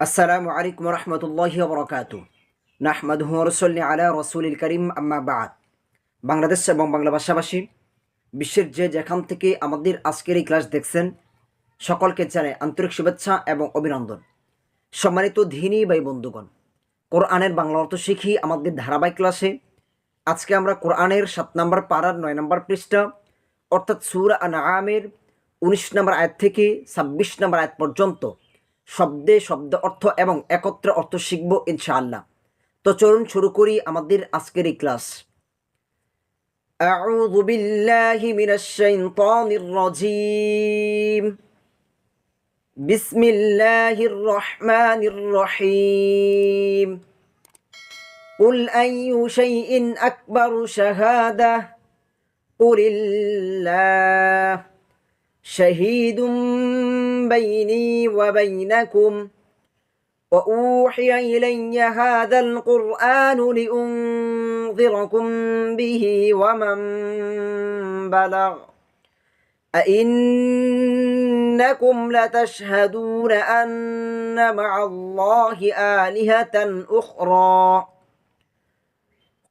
আসসালামু আলাইকুম রহমতুল্লাহ বরকাত নাহমাদ রসল্লি আলা রসুলিল করিম, আম্মা বাদ। বাংলাদেশ এবং বাংলা ভাষাভাষী, বিশ্বের যে যেখান থেকে আমাদের আজকের এই ক্লাস দেখছেন, সকলকে জানাই আন্তরিক শুভেচ্ছা এবং অভিনন্দন। সম্মানিত ধিনী ভাই বন্ধুগণ, কোরআনের বাংলা অর্থ শিখি আমাদের ধারাবাহিক ক্লাসে। আজকে আমরা কোরআনের সাত নম্বর পাড়ার নয় নম্বর পৃষ্ঠা, অর্থাৎ সুর আন আমের উনিশ নম্বর আয়াত থেকে ছাব্বিশ নম্বর আয়াত পর্যন্ত শব্দে শব্দ অর্থ এবং একত্র অর্থ শিখব ইনশাআল্লাহ তো চলুন শুরু করি আমাদের আজকের এই ক্লাস أعوذ بالله من الشيطان الرجيم بسم الله الرحمن الرحيم قل أي شيء أكبر شهادة قل الله شهيد بيني وبينكم وأوحي إلي هذا القرآن لأنذركم به ومن بلغ. أئنكم لتشهدون أن مع الله آلهة أخرى.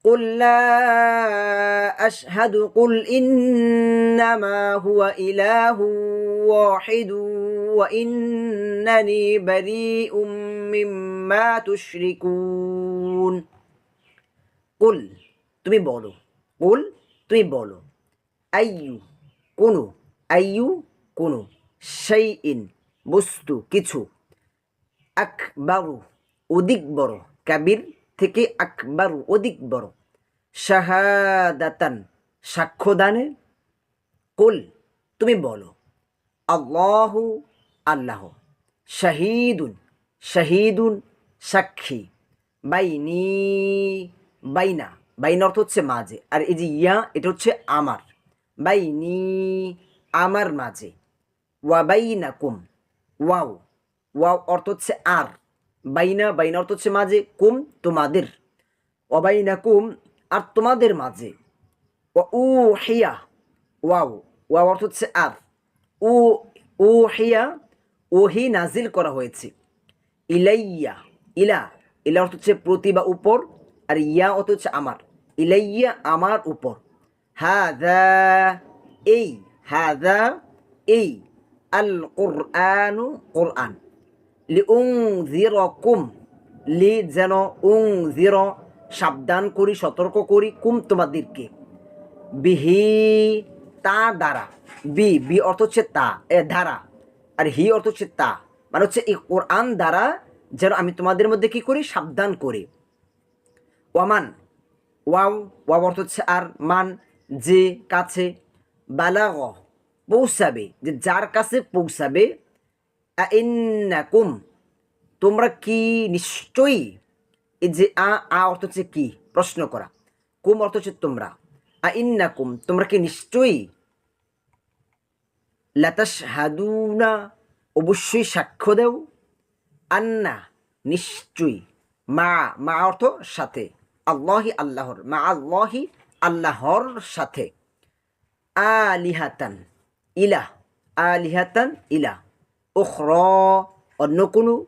قل لا أشهد قل إنما هو إله واحد وإنني بريء مما تشركون قل তুমি বলো কুল তুমি বলো আইয়ু কোনো আইয়ু কোনো সেই ইন বস্তু কিছু আকবারু অধিক বড় কাবির থেকে আকবারু অধিক বড় শাহাদাতান, সাক্ষ্যদানে? কুল, তুমি বলো, আল্লাহু আল্লাহ, শাহিদুন শাহিদুন সাক্ষী, বাইনি, বাইনা, বাইন অর্থ হচ্ছে মাঝে, আর এই যে ইয়া, এটা হচ্ছে আমার, বাইনি, আমার মাঝে, ওয়া বাইনা কুম ওয়াও ওয়াও অর্থ হচ্ছে আর, বাইনা বাইনা অর্থ হচ্ছে মাঝে, কুম তোমাদের ওয়াবাইনা কুম আর তোমাদের মাঝে। ও উ হিয়া, ওয়াও ওয়াও অর্থ হচ্ছে আর। উ উ হিয়া ওহি নাজিল করা হয়েছে। ইলাইয়া, ইলা ইলা অর্থ হচ্ছে প্রতি বা উপর, আর ইয়া অর্থ হচ্ছে আমার। ইলাইয়া আমার উপর। হা হাদা, এই হা হাদা, এই আল কোরআনু। কোরআন লি উং জিরকুম লি যেন উং জির সাবধান করি, সতর্ক করি, কুম তোমাদেরকে। বিহি তা দ্বারা, বি বি অর্থ হচ্ছে তা, এ ধারা আর হি অর্থ হচ্ছে তা মানে হচ্ছে এই কোরআন দ্বারা যেন আমি তোমাদের মধ্যে কি করি? সাবধান করি। ওয়ামান, ওয়াও ওয়াও অর্থ হচ্ছে আর, মান, যে, কাছে, বালাগ, পৌঁছাবে, যে যার কাছে পৌঁছাবে কুম তোমরা কি নিশ্চয়ই এই যে আ আ অর্থ হচ্ছে কি? প্রশ্ন করা। কুম অর্থ হচ্ছে তোমরা। আ ইন্না কুম তোমরা কি নিশ্চয়ই? লাতাস হাদুনা অবশ্যই সাক্ষ্য দেও। আন্না, নিশ্চয়ই। মা মা অর্থ সাথে। আল্লাহি আল্লাহর, মা আল্লাহি আল্লাহর সাথে। আলিহাতান, ইলা। আলিহাতান, ইলা। উখর, অন্য কোনো।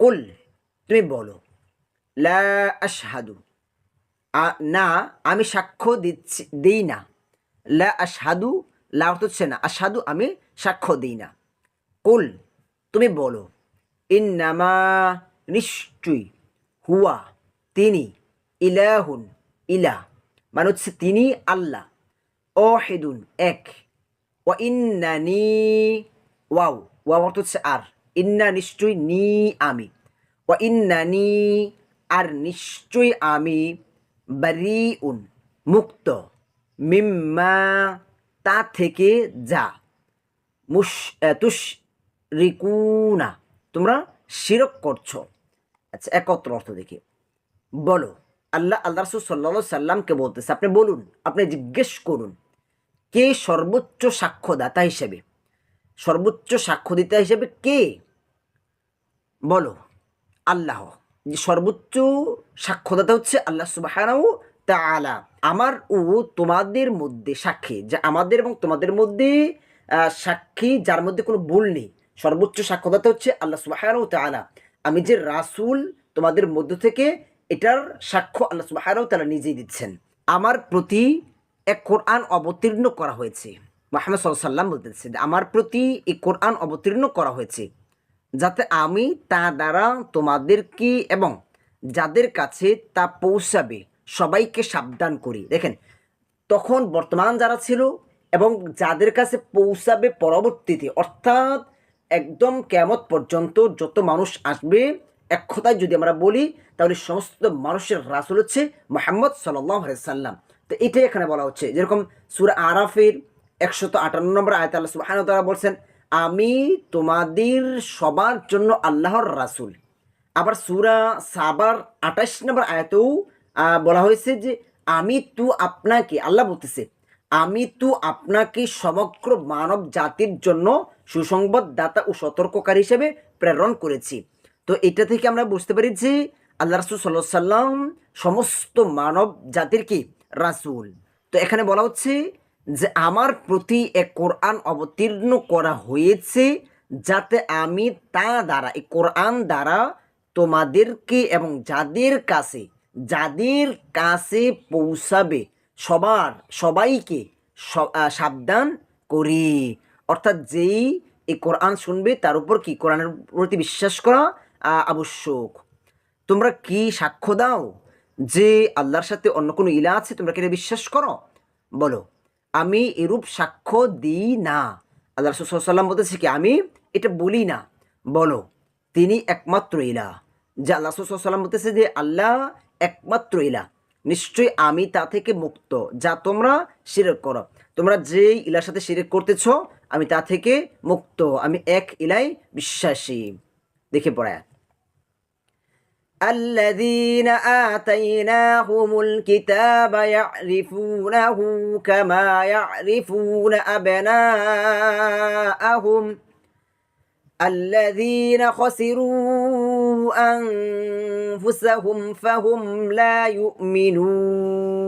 কুল, তুমি বলো। লা না, আমি সাক্ষ্য দিচ্ছি, দিই না। লা আশহাদু, লা অর্থ হচ্ছে না। আশহাদু, আমি সাক্ষ্য দিই না। কুল, তুমি বলো। ইন্নামা নিশ্চয়ই হুয়া, তিনি ইলাহুন, ইলা। মানে হচ্ছে তিনি আল্লাহ। অহেদুন এক। ওয়া ইন্নানি, ওয়াও। ওয়াও অর্থ হচ্ছে আর। ইন্না নিশ্চয়ই নি আমি। ওয়া ইন্নানি আর নিশ্চয়ই আমি বারিউন, মুক্ত, মিম্মা তা থেকে যা। মুশ তুষ রিকুনা তোমরা শিরক করছ। আচ্ছা একত্র অর্থ দেখি। বলো, আল্লাহ আল্লাহ রসুল সাল্লা সাল্লামকে বলতেছে, আপনি বলুন, আপনি জিজ্ঞেস করুন, কে সর্বোচ্চ সাক্ষ্যদাতা হিসেবে? সর্বোচ্চ সাক্ষ্যদাতা হিসেবে কে? বলো, আল্লাহ। সর্বোচ্চ সাক্ষ্যদাতা হচ্ছে আল্লাহ সুবাহানাউ তাআলা। আমার ও তোমাদের মধ্যে সাক্ষী, যা আমাদের এবং তোমাদের মধ্যে সাক্ষী, যার মধ্যে কোনো ভুল নেই, সর্বোচ্চ সাক্ষ্যদাতা হচ্ছে আল্লাহ সুবাহানাও তা আলা আমি যে রাসূল তোমাদের মধ্য থেকে, এটার সাক্ষ্য আল্লাহ সুবাহান তালা নিজেই দিচ্ছেন। আমার প্রতি এক কোরআন অবতীর্ণ করা হয়েছে। মোহাম্মদ সাল্লাম বলতেছে আমার প্রতি এই কোরআন অবতীর্ণ করা হয়েছে। যাতে আমি তা দ্বারা তোমাদেরকে এবং যাদের কাছে তা পৌঁছাবে, সবাইকে সাবধান করি। দেখেন, তখন বর্তমান যারা ছিল এবং যাদের কাছে পৌঁছাবে পরবর্তীতে, অর্থাৎ একদম কেমত পর্যন্ত যত মানুষ আসবে, এক কথায় যদি আমরা বলি, তাহলে সমস্ত মানুষের রাসুল হচ্ছে মোহাম্মদ সাল্লাম। তো এটাই এখানে বলা হচ্ছে। যেরকম সুরা আরাফের একশত আটান্ন নম্বর আয়ত আল্লাহ সুবাহান তারা বলছেন আমি তোমাদের সবার জন্য আল্লাহর রাসুল। আবার সুরা সাবার আঠাশ নম্বর আয়াতেও বলা হয়েছে যে, আমি তো আপনাকে, আল্লাহ বলতেছে, আমি তো আপনাকে সমগ্র মানব জাতির জন্য সুসংবাদ দাতা ও সতর্ককারী হিসেবে প্রেরণ করেছি। তো এটা থেকে আমরা বুঝতে পারি যে, আল্লাহ রাসুল সাল্লাহ সাল্লাম সমস্ত মানব জাতির কি? রাসুল। তো এখানে বলা হচ্ছে যে আমার প্রতি এক কোরআন অবতীর্ণ করা হয়েছে যাতে আমি তা দ্বারা, এই কোরআন দ্বারা তোমাদেরকে এবং যাদের কাছে যাদের কাছে পৌঁছাবে সবার, সবাইকে সাবধান করি। অর্থাৎ যেই এই কোরআন শুনবে তার উপর কি কোরআনের প্রতি বিশ্বাস করা আবশ্যক? তোমরা কি সাক্ষ্য দাও যে আল্লাহর সাথে অন্য কোনো ইলা আছে? তোমরা কি এটা বিশ্বাস করো? বলো। আমি এরূপ সাক্ষ্য দিই না। আল্লাহ রসুল্লাম বলতেছে কি, আমি এটা বলি না। বলো, তিনি একমাত্র ইলা যে আল্লাহ রসুল্লাম বলতেছে যে, আল্লাহ একমাত্র ইলা নিশ্চয়ই আমি তা থেকে মুক্ত, যা তোমরা শিরক করো। তোমরা যে ইলার সাথে শিরক করতেছ, আমি তা থেকে মুক্ত। আমি এক ইলাই বিশ্বাসী। দেখে পড়ায়। الذين آتيناهم الكتاب يعرفونه كما يعرفون أبناءهم الذين خسروا أنفسهم فهم لا يؤمنون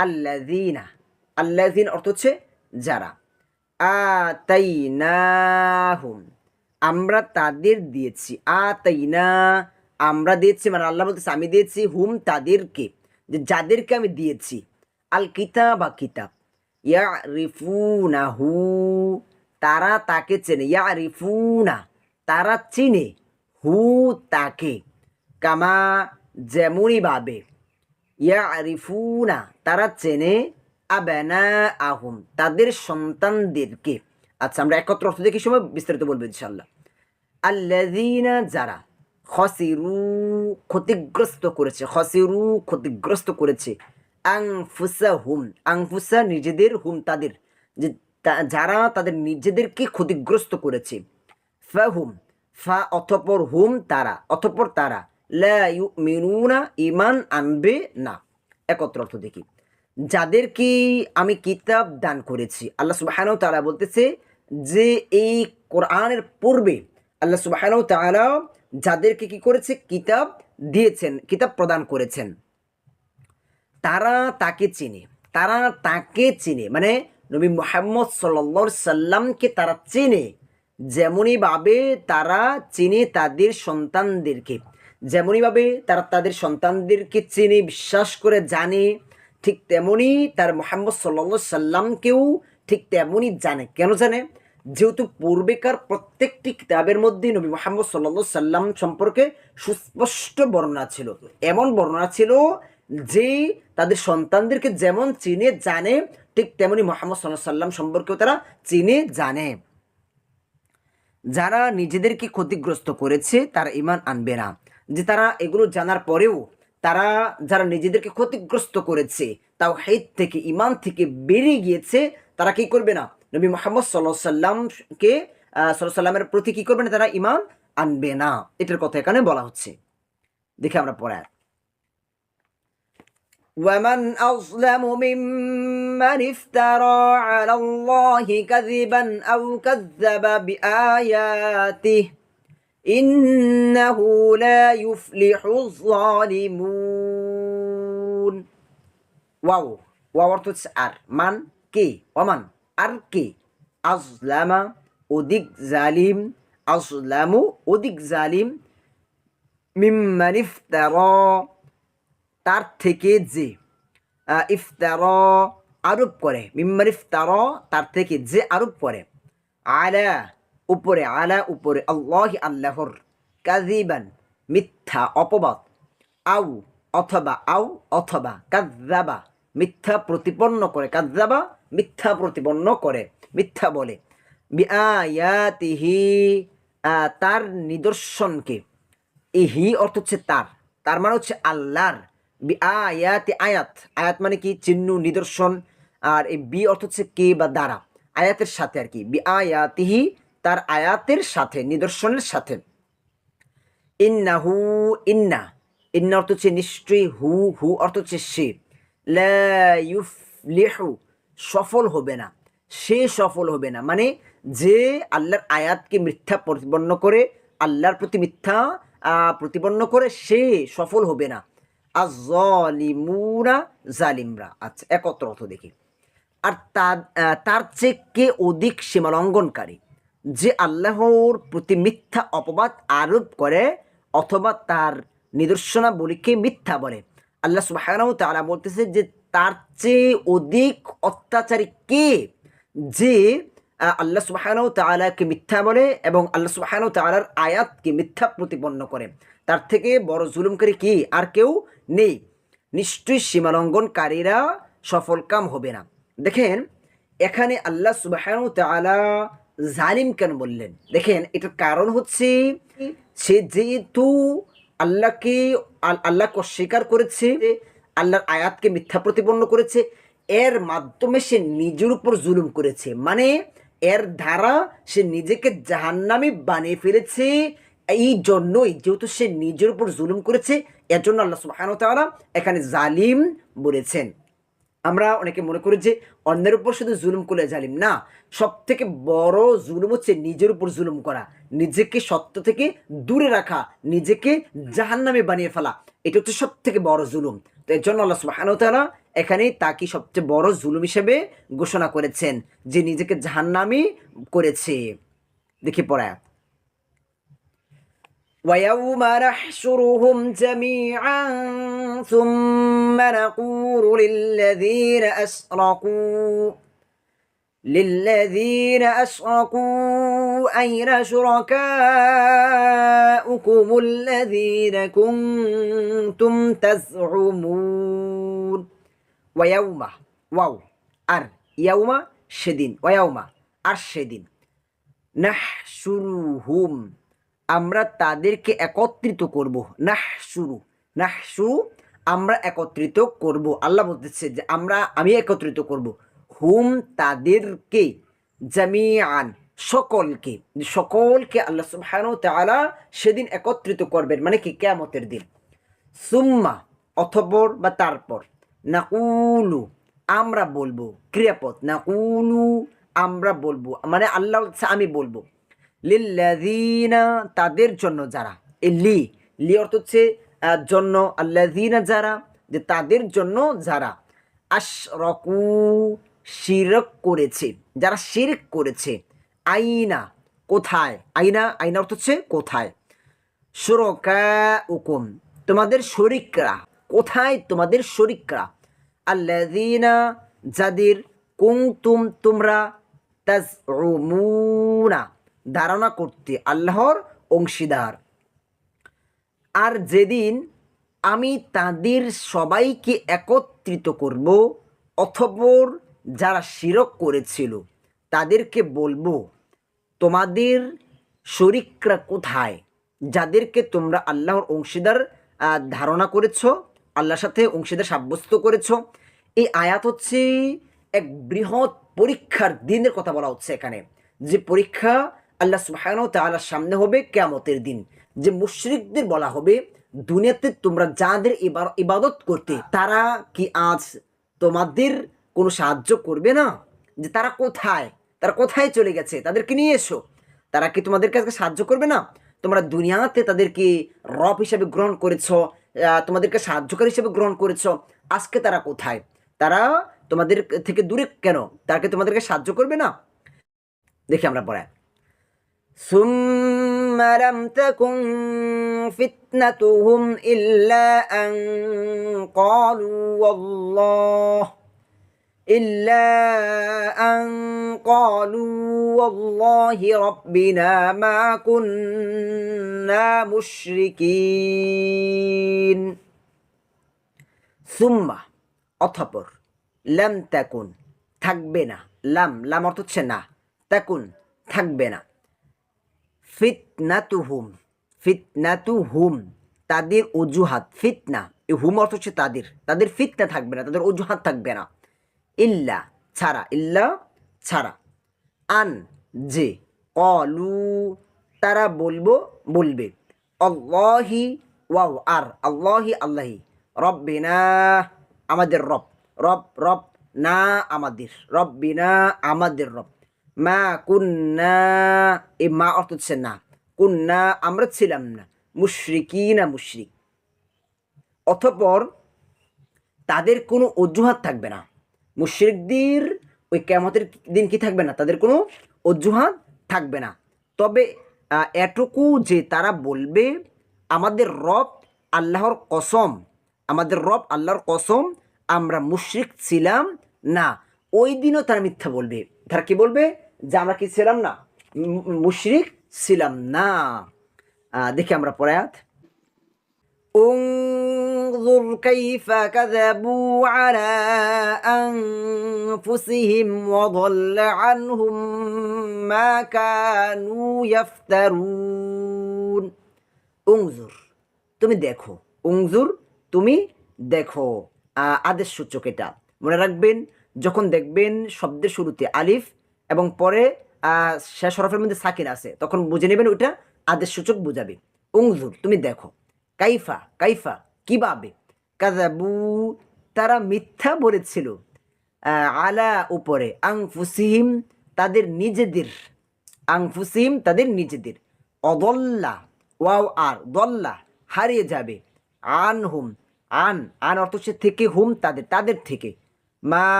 الذين الذين أرتدش جرى آتيناهم আমরা তাদের দিয়েছি। আতাইনা আমরা দিয়েছি মানে আল্লাহ বলতেছে, আমি দিয়েছি হুম তাদেরকে, যে যাদেরকে আমি দিয়েছি। আল কিতাব বা কিতাব। ইয়া রিফু না রিফুনাহু তারা তাকে চেনে। ইয়া রিফুনা তারা চিনে। হু তাকে, কামা যেমনই ভাবে। ইয়া রিফুনা তারা চেনে। আবেনা আহুম তাদের সন্তানদেরকে। আচ্ছা আমরা একত্র অর্থ দেখি সময় বিস্তারিত বলব ইনশাল্লাহ আল্লাযীনা যারা খসিরু ক্ষতিগ্রস্ত করেছে, খসিরু ক্ষতিগ্রস্ত করেছে আংফুসা হুম আংফুসা নিজেদের হুম তাদের, যে যারা তাদের নিজেদেরকে ক্ষতিগ্রস্ত করেছে ফা হুম ফা অথপর হুম তারা অথপর তারা, লা ইউমিনুনা ইমান আনবে না। একত্র অর্থ দেখি। যাদেরকে আমি কিতাব দান করেছি, আল্লাহ সুবাহানাও তারা বলতেছে যে এই কোরআনের পূর্বে আল্লাহ সুবাহানাও তাআলা যাদেরকে কি করেছে? কিতাব দিয়েছেন, কিতাব প্রদান করেছেন। তারা তাকে চিনে, তারা তাকে চিনে। মানে নবী মোহাম্মদ সাল্লা সাল্লামকে তারা চেনে। যেমনইভাবে তারা চিনে তাদের সন্তানদেরকে। যেমনইভাবে তারা তাদের সন্তানদেরকে চেনে, বিশ্বাস করে, জানে, ঠিক তেমনই তার মোহাম্মদ সাল্লা সাল্লামকেও ঠিক তেমনই জানে। কেন জানে? যেহেতু পূর্বেকার প্রত্যেকটি কিতাবের মধ্যে নবী মোহাম্মদ সাল্লা সাল্লাম সম্পর্কে সুস্পষ্ট বর্ণনা ছিল। এমন বর্ণনা ছিল যে তাদের সন্তানদেরকে যেমন চিনে, জানে, ঠিক তেমনি মোহাম্মদ সাল্লাহ সাল্লাম সম্পর্কেও তারা চিনে, জানে। যারা নিজেদেরকে ক্ষতিগ্রস্ত করেছে, তারা ইমান আনবে না। যে তারা এগুলো জানার পরেও তারা, যারা নিজেদেরকে ক্ষতিগ্রস্ত করেছে তাও হেদ থেকে ইমান থেকে বেরিয়ে গিয়েছে, তারা কি করবে না? নবী মোহাম্মদ সাল্লাহ সাল্লামকে সাল্লাহ সাল্লামের প্রতি কি করবে না তারা ইমান আনবে না এটার কথা এখানে বলা হচ্ছে দেখে আমরা পড়ায় ومن أظلم ممن افترى على الله كذبا أو كذب بآياته إنه لا يفلح الظالمون واو واو অর্থ হচ্ছে আর মান কে ওমান আর কে আজলামা অধিক জালিম আসলামু অধিক জালিম, মিম্মান ইফতারা, তার থেকে যে ইফতারা আরোপ করে, মিম্মান ইফতারা তার থেকে যে আরোপ করে, আলা উপরে আলা উপরে, আল্লাহ আল্লাহর কাজিবান মিথ্যা অপবাদ আউ অথবা আউ অথবা কাজাবা মিথ্যা প্রতিপন্ন করে কাজাবা মিথ্যা প্রতিপন্ন করে, মিথ্যা বলে। বিআয়াতিহি তার নিদর্শনকে। ইহি অর্থ হচ্ছে তার। তার মানে হচ্ছে আল্লাহর। বি আয়াতি। আয়াত আয়াত মানে কি? চিহ্ন, নিদর্শন। আর এই বি অর্থ হচ্ছে কে বা দ্বারা। আয়াতের সাথে আর কি। বি আয়াতিহি তার আয়াতের সাথে, নিদর্শনের সাথে। ইন্না হু ইন্না। ইন্না অর্থ হচ্ছে নিশ্চয়ই হু হু অর্থ হচ্ছে সে। লা ইউফলিহু। সফল হবে না, সে সফল হবে না। মানে যে আল্লাহর আয়াতকে মিথ্যা প্রতিপন্ন করে, আল্লাহর প্রতি মিথ্যা প্রতিপন্ন করে, সে সফল হবে না। আজলিমুরা জালিমরা। আচ্ছা একত্র অর্থ দেখি। আর তার তার চেয়ে কে অধিক সীমালঙ্ঘনকারী? যে আল্লাহর প্রতি মিথ্যা অপবাদ আরোপ করে, অথবা তার নিদর্শনাবলীকে মিথ্যা বলে। আল্লাহ সুবহানাহু তাআলা বলতেছে যে তার চেয়ে অধিক অত্যাচারী কে? যে আল্লাহ সুবহানাহু তাআলাকে মিথ্যা বলে এবং আল্লাহ সুবহানাহু তাআলার আয়াতকে মিথ্যা প্রতিপন্ন করে। তার থেকে বড় জুলুমকারী কি? আর কেউ নেই। নিশ্চয়ই সীমালঙ্ঘনকারীরা সফলকাম হবে না। দেখেন, এখানে আল্লাহ সুবহানাহু তাআলা জালিম কেন বললেন? দেখেন, এটার কারণ হচ্ছে সে যেহেতু আল্লাহকে আল্লাহকে অস্বীকার করেছে আল্লাহর আয়াতকে মিথ্যা প্রতিপন্ন করেছে, এর মাধ্যমে সে নিজের উপর জুলুম করেছে। মানে এর দ্বারা সে নিজেকে জাহান্নামে বানিয়ে ফেলেছে। এই জন্যই যেহেতু সে নিজের উপর জুলুম করেছে এর জন্য আল্লাহ সুবহানাহু ওয়া এখানে জালিম বলেছেন। আমরা অনেকে মনে করি যে, অন্যের উপর শুধু জুলুম করলে জালিম না সব থেকে বড় জুলুম হচ্ছে নিজের উপর জুলুম করা। নিজেকে সত্য থেকে দূরে রাখা, নিজেকে জাহান্নামে বানিয়ে ফেলা। এটা হচ্ছে সব থেকে বড় জুলুম। তো এর জন্য আল্লাহ সুবহানাহু ওয়া তাআলা এখানে তাকে সবচেয়ে বড় জুলুম হিসেবে ঘোষণা করেছেন যে নিজেকে জাহান্নামি করেছে দেখি পড়ায় ويوم نحشرهم جميعا ثم نقول للذين أشركوا للذين أشركوا أين شركاؤكم الذين كنتم تزعمون ويوم واو আর ইয়াউমা সেদিন ওয়াউমা আর সেদিন নাহশুরুহুম আমরা তাদেরকে একত্রিত করব নাহশুরু নাহশুরু আমরা একত্রিত করব আল্লাহ বলতেছে যে আমরা আমি একত্রিত করব হুম তাদেরকে জামিয়ান সকলকে সকলকে আল্লাহ সুবহানাহু ওয়া তাআলা সেদিন একত্রিত করবেন। মানে কি? কিয়ামতের দিন। সুম্মা অথপর বা তারপর। নাকুলু, আমরা বলব, ক্রিয়াপদ। নাকুলু, আমরা বলব মানে আল্লাহ আমি বলব। লিল্লাযিনা, তাদের জন্য যারা। এ লি লি অর্থ হচ্ছে জন্য। আল্লাযিনা যারা, যে তাদের জন্য যারা। আশরকু, শিরক করেছে। যারা শিরক করেছে। আইনা, কোথায়? আইনা আইনা অর্থ হচ্ছে কোথায়? সুরকা উকুম তোমাদের শরিকরা। কোথায় তোমাদের শরিকরা? আল্লাযিনা যাদের কুনতুম তোমরা তাজউমুনা, ধারণা করতে আল্লাহর অংশীদার। আর যেদিন আমি তাদের সবাইকে একত্রিত করব অথপর যারা শিরক করেছিল, তাদেরকে বলব তোমাদের শরিকরা কোথায়? যাদেরকে তোমরা আল্লাহর অংশীদার ধারণা করেছ, আল্লাহর সাথে অংশীদার সাব্যস্ত করেছ। এই আয়াত হচ্ছে এক বৃহৎ পরীক্ষার দিনের কথা বলা হচ্ছে এখানে। যে পরীক্ষা আল্লাহ ওয়া তাআলার সামনে হবে কেয়ামতের দিন। যে মুশরিকদের বলা হবে, দুনিয়াতে তোমরা যাদের ইবার- ইবাদত করতে, তারা কি আজ তোমাদের কোনো সাহায্য করবে না? যে তারা কোথায়? তারা কোথায় চলে গেছে তাদেরকে নিয়ে এসো তারা কি তোমাদের কাছে সাহায্য করবে না তোমরা দুনিয়াতে তাদেরকে রব হিসেবে গ্রহণ করেছ আহ, তোমাদেরকে সাহায্যকারী হিসেবে গ্রহণ করেছ আজকে তারা কোথায় তারা তোমাদের থেকে দূরে কেন তারা কি তোমাদেরকে সাহায্য করবে না দেখি আমরা পড়ায় ثم لم تكن فتنتهم إلا أن قالوا والله إلا أن قالوا والله ربنا ما كنا مشركين সুম্মা অথপর লাম তাকুন থাকবে না লাম লাম অর্থ হচ্ছে না তাকুন থাকবে না ফিতনাতুহুম ফিতনাতুহুম তাদের অজুহাত ফিতনা এই হুম অর্থ হচ্ছে তাদের তাদের ফিতনা থাকবে না তাদের অজুহাত থাকবে না ইল্লা ছাড়া ইল্লা ছাড়া। আন, যে কলু তারা বলব বলবে। আল্লাহি ওয়াও আর, আল্লাহি আল্লাহি। রব্বিনা আমাদের রব রব রব না আমাদের, রব্বিনা আমাদের রব। মা কুন্না এ মা অর্থ হচ্ছে না। কুন্না আমরা ছিলাম না। মুশরিকি না মুশরিক। অতঃপর তাদের কোনো অজুহাত থাকবে না। মুশ্রিকদের ওই কেমতের দিন কি থাকবে না? তাদের কোনো অজুহাত থাকবে না। তবে এটুকু যে তারা বলবে, আমাদের রব আল্লাহর কসম, আমাদের রব আল্লাহর কসম, আমরা মুশরিক ছিলাম না। ওই দিনও তারা মিথ্যা বলবে। তারা কি বলবে? যে আমরা কি ছিলাম না? মুশরিক ছিলাম না। দেখি আমরা পরে আয়াত। انظر كيف كذبوا على أنفسهم وضل عنهم ما كانوا يفترون انظر তুমি দেখো উংজুর তুমি দেখো আহ, আদেশ সূচক এটা মনে রাখবেন যখন দেখবেন শব্দের শুরুতে আলিফ এবং পরে আহ, শেষ হরফের মধ্যে সাকিন আছে তখন বুঝে নেবেন ওটা আদেশ সূচক বুঝাবে উংজুর তুমি দেখো কাইফা কাইফা কীভাবে কাজাবু তারা মিথ্যা বলেছিল আলা উপরে আং ফুসিহিম তাদের নিজেদের আং ফুসিহিম তাদের নিজেদের অদল্লা ওয়াও আর দল্লা হারিয়ে যাবে আন হুম আন আন অর্থ হচ্ছে থেকে হুম তাদের তাদের থেকে মা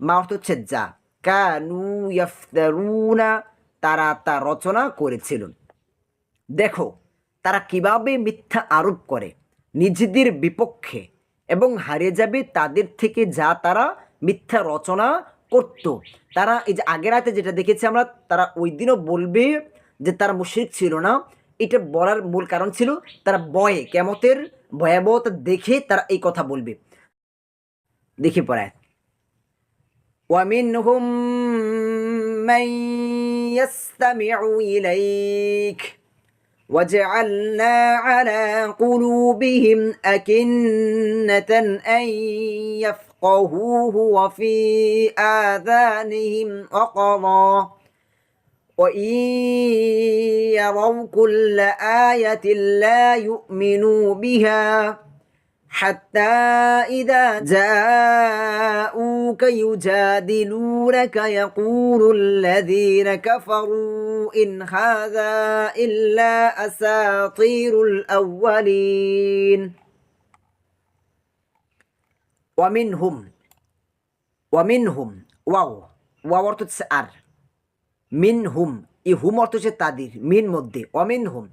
মা অর্থ হচ্ছে যা কানু ইয়াফতারুনা তারা তা রচনা করেছিল দেখো তারা কিভাবে মিথ্যা আরোপ করে নিজেদের বিপক্ষে এবং হারিয়ে যাবে তাদের থেকে যা তারা মিথ্যা রচনা করত তারা এই যে আগের রাতে যেটা দেখেছি আমরা তারা ওই দিনও বলবে যে তারা মুশরিক ছিল না এটা বলার মূল কারণ ছিল তারা বয়ে কেমতের ভয়াবহতা দেখে তারা এই কথা বলবে দেখি পড়ায় ومنهم من يستمع إليك وجعلنا على قلوبهم أكنة أن يفقهوه وفي آذانهم وقرا وإن يروا كل آية لا يؤمنوا بها حتى إذا جاءوك يجادلونك يقول الذين كفروا إن هذا إلا أساطير الأولين ومنهم ومنهم واو واو অর্থ হচ্ছে আর মিন হুম এই হুম অর্থ হচ্ছে তাদের মিন মধ্যে অমিন হুম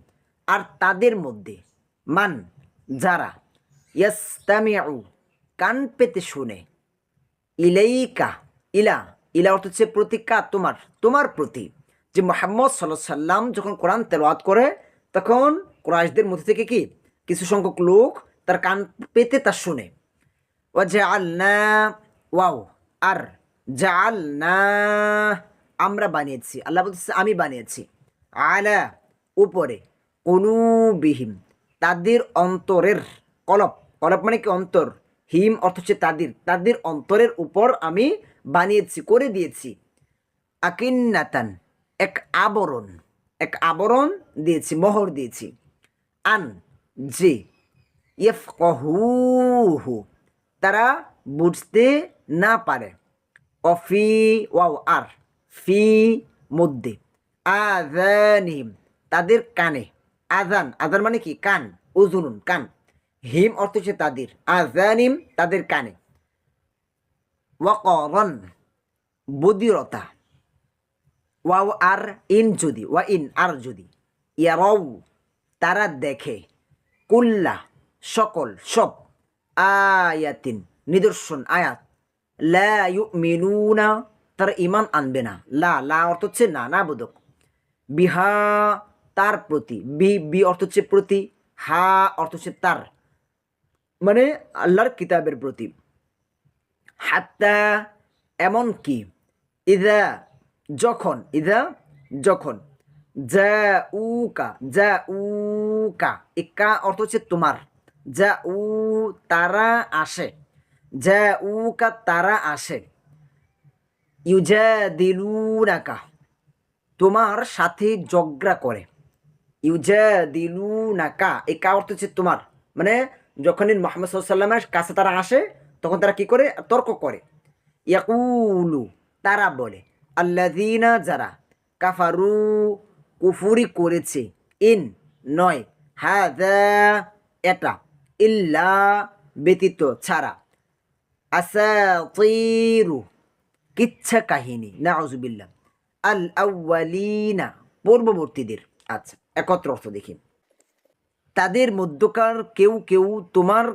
আর তাদের মধ্যে মান যারা ইয়াস্তামিউ, কান পেতে শুনে। ইলাইকা, ইলা ইলা অর্থ হচ্ছে প্রতিকা তোমার তোমার প্রতি। যে মোহাম্মদ সাল্লাহ সাল্লাম যখন কোরআন তেলাওয়াত করে, তখন কোরআশদের মধ্যে থেকে কি? কিছু সংখ্যক লোক তার কান পেতে তা শুনে। ও যে জাআলনা, ওয়াও, আর যা জাআলনা, আমরা বানিয়েছি। আল্লাহ বলতেছে, আমি বানিয়েছি। আলা, উপরে। বিহীন তাদের অন্তরের কলপ। কলপ মানে কি অন্তর? হিম অর্থ হচ্ছে তাদের। তাদের অন্তরের উপর আমি বানিয়েছি, করে দিয়েছি। আকিন্নাতান, এক আবরণ। এক আবরণ দিয়েছি, মোহর দিয়েছি। আন যে ইয়ফকহুহু তারা বুঝতে না পারে। অফি, ওয়াও, আর, ফি মধ্যে আজানিম তাদের কানে। আজান আজান মানে কি? কান, উজুনুন, কান। হিম অর্থ হচ্ছে তাদের আজানিম তাদের কানে। ওয়াকরন বদিরতা ওয়াও আর ইন যদি, ওয়া ইন আর যদি। ইয়ারাও তারা দেখে। কুল্লা, সকল, সব। আয়াতিন, নিদর্শন, আয়াত। লা ইউমিনুনা, তারা ইমান আনবে না। লা লা অর্থ হচ্ছে না না বোধক। বিহা, তার প্রতি। বি বি অর্থ হচ্ছে প্রতি। হা অর্থ হচ্ছে তার। মানে আল্লাহর কিতাবের প্রতি। হাত্তা এমন কি? ইদা যখন ইদা যখন। যা উকা যা উকা এ কা অর্থ হচ্ছে তোমার। যা উ তারা আসে। যা উকা তারা আসে। ইউজা দিলুনাকা তোমার সাথে জগড়া করে। ইউজা দিলু নাকা এই কা অর্থ হচ্ছে তোমার। মানে যখনই মোহাম্মদ সাল্লামের কাছে তারা আসে, তখন তারা কি করে? তর্ক করে। ইয়াকুলু, তারা বলে আল্লাদিনা যারা কাফারু, কুফুরি করেছে, ইন নয় হাদা এটা, ইল্লা ব্যতীত ছাড়া, আসাতিরু কিচ্ছা কাহিনী, নাউজুবিল্লাহ আল আউ্বালিনা পূর্ববর্তীদের। আচ্ছা একত্র অর্থ দেখি। তাদের মধ্যকার কেউ কেউ তোমার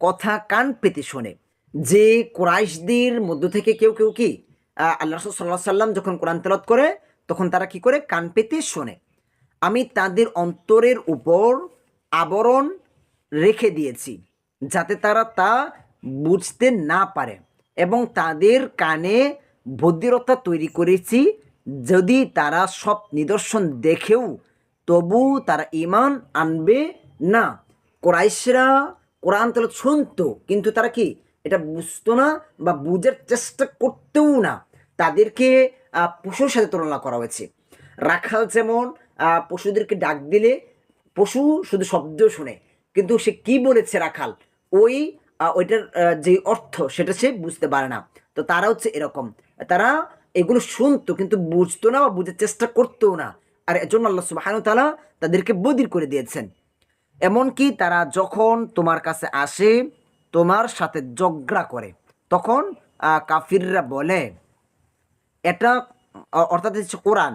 কথা কান পেতে শোনে। যে কোরাইশদের মধ্য থেকে কেউ কেউ কি? আল্লাহ রসুল সাল্লাহ সাল্লাম যখন কোরআন তেলত করে, তখন তারা কি করে? কান পেতে শোনে। আমি তাদের অন্তরের উপর আবরণ রেখে দিয়েছি, যাতে তারা তা বুঝতে না পারে এবং তাদের কানে বধিরতা তৈরি করেছি, যদি তারা সব নিদর্শন দেখেও তবু তারা ইমান আনবে না। কোরাইশরা কোরআন তাহলে শুনতো, কিন্তু তারা কি এটা বুঝতো না বা বুঝার চেষ্টা করতেও না। তাদেরকে পশুর সাথে তুলনা করা হয়েছে। রাখাল যেমন পশুদেরকে ডাক দিলে পশু শুধু শব্দ শুনে, কিন্তু সে কি বলেছে রাখাল? ওই ওইটার যে অর্থ সেটা সে বুঝতে পারে না। তো তারা হচ্ছে এরকম। তারা এগুলো শুনতো, কিন্তু বুঝতো না বা বুঝার চেষ্টা করতো না। আর এজন্য আল্লাহ সুবাহানু তালা তাদেরকে বদির করে দিয়েছেন। এমনকি তারা যখন তোমার কাছে আসে, তোমার সাথে জগড়া করে, তখন কাফিররা বলে, এটা, অর্থাৎ হচ্ছে কোরআন,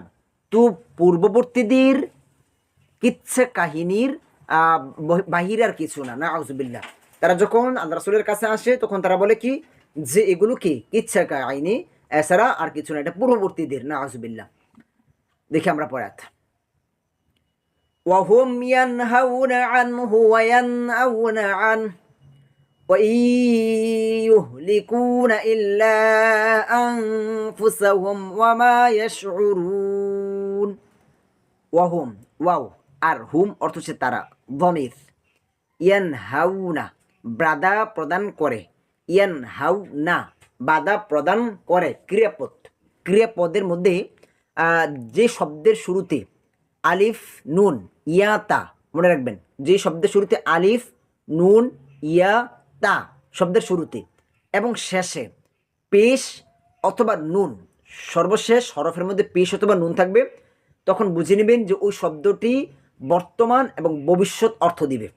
তো পূর্ববর্তীদের কিচ্ছে কাহিনীর বাহিরে আর কিছু না না আউজুবিল্লাহ তারা যখন আল্লাহ রাসুলের কাছে আসে, তখন তারা বলে কি? যে এগুলো কি? কিচ্ছা কাহিনী, এছাড়া আর কিছু না, এটা পূর্ববর্তীদের না আউজুবিল্লাহ দেখি আমরা পরে আয়াত। وهم ينهون عنه وينأون عنه وإن يهلكون إلا أنفسهم وما يشعرون ওয়াহুম ওয়াও আর হুম অর্থ হচ্ছে তারা দমির ইয়ান হাউনা বাধা প্রদান করে ইয়ান হাউ না বাধা প্রদান করে ক্রিয়াপদ ক্রিয়াপদের মধ্যে আহ, যে শব্দের শুরুতে আলিফ, নুন ইয়াতা মনে রাখবেন, যে শব্দের শুরুতে আলিফ, নুন, ইয়া, তা, শব্দের শুরুতে এবং শেষে পেশ অথবা নুন, সর্বশেষ হরফের মধ্যে পেশ অথবা নুন থাকবে, তখন বুঝে নেবেন যে ওই শব্দটি বর্তমান এবং ভবিষ্যৎ অর্থ দিবে।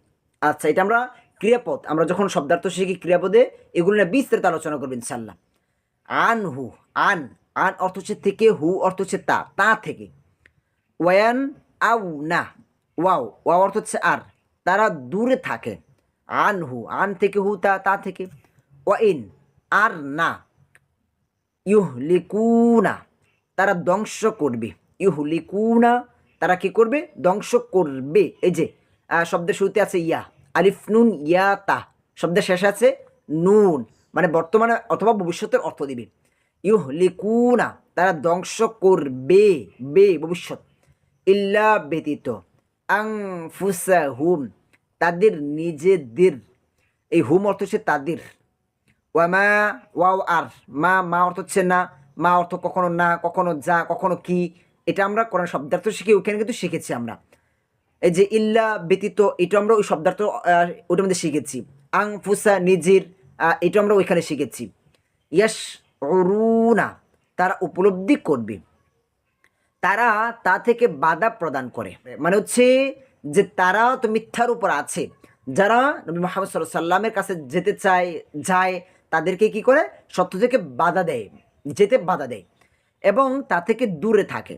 আচ্ছা এটা আমরা ক্রিয়াপদ, আমরা যখন শব্দার্থ শিখি ক্রিয়াপদে, এগুলো নিয়ে বিস্তারিত আলোচনা করবেন ইনশাল্লাহ আন হু আন আন অর্থ হচ্ছে থেকে, হু অর্থ হচ্ছে তা তা থেকে। ওয়ান আউ না, ওয়াও ওয়াও অর্থ হচ্ছে আর, তারা দূরে থাকে। আন হু, আন থেকে হু, তা তা থেকে। ওয়াইন, আর না, ইউহলিকুনা, তারা ধ্বংস করবে। ইউহলিকুনা, তারা কি করবে? ধ্বংস করবে। এই যে শব্দের শুরুতে আছে ইয়া, আলিফ নুন, ইয়া, তা। শব্দের শেষে আছে নুন মানে বর্তমানে অথবা ভবিষ্যতের অর্থ দিবে। ইউহলিকুনা, তারা ধ্বংস করবে, বে, ভবিষ্যৎ। ইল্লা ব্যতীত আং ফুসা হুম তাদের নিজেদের। এই হুম অর্থ হচ্ছে তাদের। ওয়ামা, ওয়াও, আর, মা মা অর্থ হচ্ছে না, মা অর্থ কখনো না, কখনো যা, কখনো কি। এটা আমরা কোরআন শব্দার্থ শিখি, ওখানে কিন্তু শিখেছি আমরা। এই যে ইল্লা ব্যতীত, এটা আমরা ওই শব্দার্থ ওটার মধ্যে শিখেছি। আং ফুসা নিজের এটা আমরা ওইখানে শিখেছি। ইয়াস অরুনা তারা উপলব্ধি করবে। তারা তা থেকে বাধা প্রদান করে। মানে হচ্ছে যে তারা তো মিথ্যার উপর আছে। যারা নবী মোহাম্মদ সাল্লাহ সাল্লামের কাছে যেতে চায়, যায়, তাদেরকে কি করে? সত্য থেকে বাধা দেয়, যেতে বাধা দেয় এবং তা থেকে দূরে থাকে।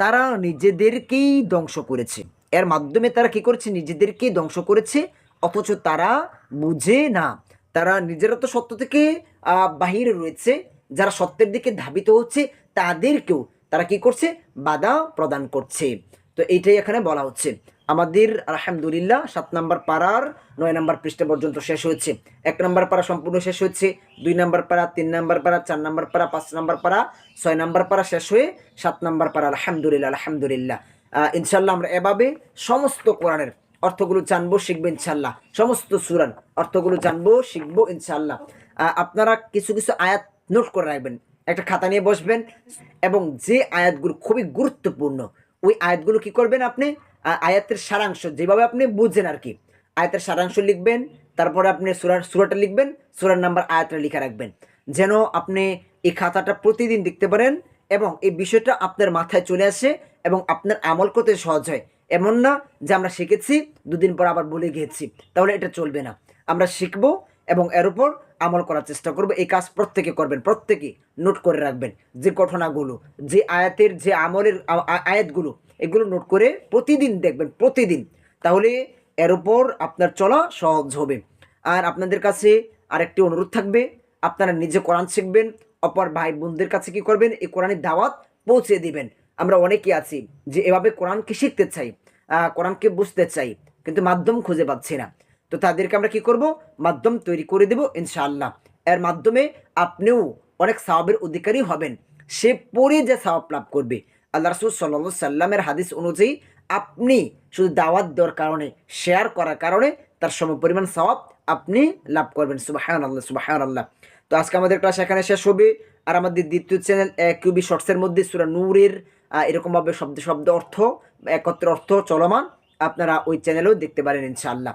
তারা নিজেদেরকেই ধ্বংস করেছে। এর মাধ্যমে তারা কি করেছে? নিজেদেরকেই ধ্বংস করেছে, অথচ তারা বুঝে না। তারা নিজেরা তো সত্য থেকে বাহিরে রয়েছে। যারা সত্যের দিকে ধাবিত হচ্ছে, তাদেরকেও তারা কি করছে? বাধা প্রদান করছে। তো এইটাই এখানে বলা হচ্ছে। আমাদের আলহামদুলিল্লাহ সাত নম্বর পাড়ার নয় নম্বর পৃষ্ঠা পর্যন্ত শেষ হয়েছে। এক নম্বর পাড়া সম্পূর্ণ শেষ হচ্ছে দুই নম্বর পাড়া, তিন নাম্বার পাড়া, চার নাম্বার পাড়া, পাঁচ নাম্বার পাড়া, ছয় নম্বর পাড়া শেষ হয়ে সাত নম্বর পাড়া আলহামদুলিল্লাহ আলহামদুলিল্লাহ। ইনশাল্লাহ আমরা এভাবে সমস্ত কোরআনের অর্থগুলো জানব, শিখব ইনশাল্লাহ সমস্ত সুরান অর্থগুলো জানব, শিখব ইনশাল্লাহ আপনারা কিছু কিছু আয়াত নোট করে রাখবেন। একটা খাতা নিয়ে বসবেন এবং যে আয়াতগুলো খুবই গুরুত্বপূর্ণ, ওই আয়াতগুলো কি করবেন আপনি? আয়াতের সারাংশ, যেভাবে আপনি বুঝছেন আর কি। আয়াতের সারাংশ লিখবেন, তারপরে আপনি সুরার, সুরাটা লিখবেন, সুরার নাম্বার আয়াতটা লিখে রাখবেন। যেন আপনি এই খাতাটা প্রতিদিন দেখতে পারেন এবং এই বিষয়টা আপনার মাথায় চলে আসে এবং আপনার আমল করতে সহজ হয়। এমন না যে আমরা শিখেছি, দুদিন পর আবার ভুলে গিয়েছি। তাহলে এটা চলবে না। আমরা শিখব এবং এর উপর আমল করার চেষ্টা করব। এই কাজ প্রত্যেকে করবেন, প্রত্যেকে নোট করে রাখবেন যে ঘটনাগুলো, যে আয়াতের যে আমলের আয়াতগুলো, এগুলো নোট করে প্রতিদিন দেখবেন, প্রতিদিন। তাহলে এর উপর আপনার চলা সহজ হবে। আর আপনাদের কাছে আরেকটি অনুরোধ থাকবে, আপনারা নিজে কোরআন শিখবেন, অপর ভাই বোনদের কাছে কি করবেন, এই কোরআনের দাওয়াত পৌঁছে দিবেন। আমরা অনেকেই আছি যে এভাবে কোরআনকে শিখতে চাই কোরআনকে বুঝতে চাই, কিন্তু মাধ্যম খুঁজে পাচ্ছি না। তো তাদেরকে আমরা কি করব? মাধ্যম তৈরি করে দেব ইনশাআল্লাহ। এর মাধ্যমে আপনিও অনেক সাহাবের অধিকারী হবেন। সে পড়ে যে সাহাব লাভ করবে। আল্লাহ রসুল সাল্লা সাল্লামের হাদিস অনুযায়ী আপনি শুধু দাওয়াত দেওয়ার কারণে, শেয়ার করার কারণে তার সম পরিমাণ সওয়াব আপনি লাভ করবেন। সুবাহান আল্লাহ সুবাহান আল্লাহ তো আজকে আমাদের ক্লাস এখানে শেষ হবে। আর আমাদের দ্বিতীয় চ্যানেল কিউবি শর্টসের মধ্যে সুরা নূরের এরকমভাবে শব্দ শব্দ অর্থ, একত্র অর্থ চলমান, আপনারা ওই চ্যানেলেও দেখতে পারেন ইনশাআল্লাহ।